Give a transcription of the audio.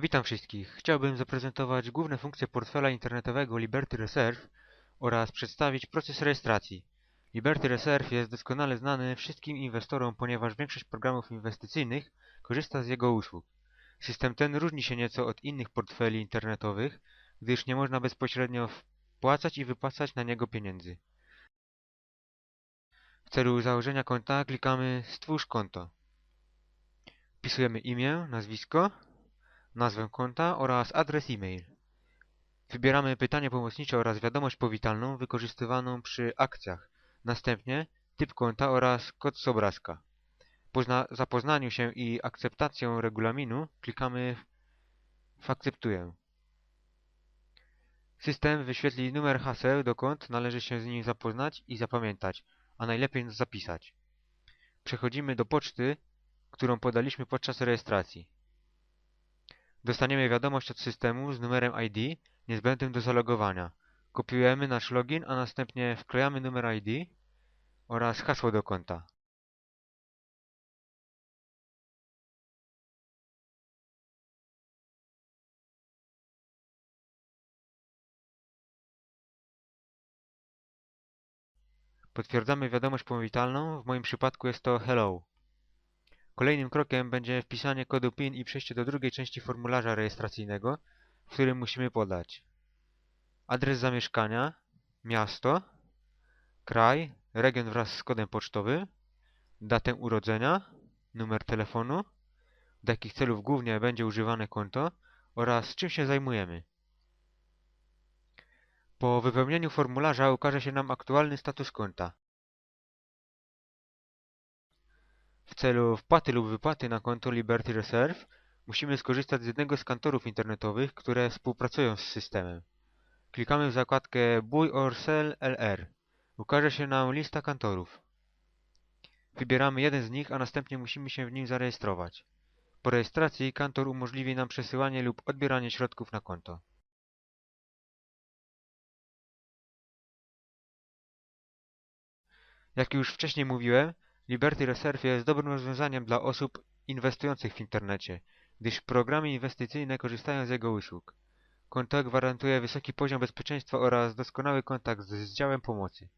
Witam wszystkich. Chciałbym zaprezentować główne funkcje portfela internetowego Liberty Reserve oraz przedstawić proces rejestracji. Liberty Reserve jest doskonale znany wszystkim inwestorom, ponieważ większość programów inwestycyjnych korzysta z jego usług. System ten różni się nieco od innych portfeli internetowych, gdyż nie można bezpośrednio wpłacać i wypłacać na niego pieniędzy. W celu założenia konta klikamy Stwórz konto. Wpisujemy imię, nazwisko, nazwę konta oraz adres e-mail. Wybieramy pytanie pomocnicze oraz wiadomość powitalną wykorzystywaną przy akcjach. Następnie typ konta oraz kod z obrazka. Po zna- zapoznaniu się i akceptacją regulaminu klikamy w Akceptuję. System wyświetli numer haseł do kont, należy się z nim zapoznać i zapamiętać, a najlepiej zapisać. Przechodzimy do poczty, którą podaliśmy podczas rejestracji. Dostaniemy wiadomość od systemu z numerem ID niezbędnym do zalogowania. Kopiujemy nasz login, a następnie wklejamy numer ID oraz hasło do konta. Potwierdzamy wiadomość powitalną, w moim przypadku jest to hello. Kolejnym krokiem będzie wpisanie kodu PIN i przejście do drugiej części formularza rejestracyjnego, w którym musimy podać adres zamieszkania, miasto, kraj, region wraz z kodem pocztowym, datę urodzenia, numer telefonu, do jakich celów głównie będzie używane konto oraz czym się zajmujemy. Po wypełnieniu formularza ukaże się nam aktualny status konta. Celu wpłaty lub wypłaty na konto Liberty Reserve musimy skorzystać z jednego z kantorów internetowych, które współpracują z systemem. Klikamy w zakładkę Buy or Sell LR. Ukaże się nam lista kantorów. Wybieramy jeden z nich, a następnie musimy się w nim zarejestrować. Po rejestracji kantor umożliwi nam przesyłanie lub odbieranie środków na konto. Jak już wcześniej mówiłem, Liberty Reserve jest dobrym rozwiązaniem dla osób inwestujących w internecie, gdyż programy inwestycyjne korzystają z jego usług. Konto gwarantuje wysoki poziom bezpieczeństwa oraz doskonały kontakt z, działem pomocy.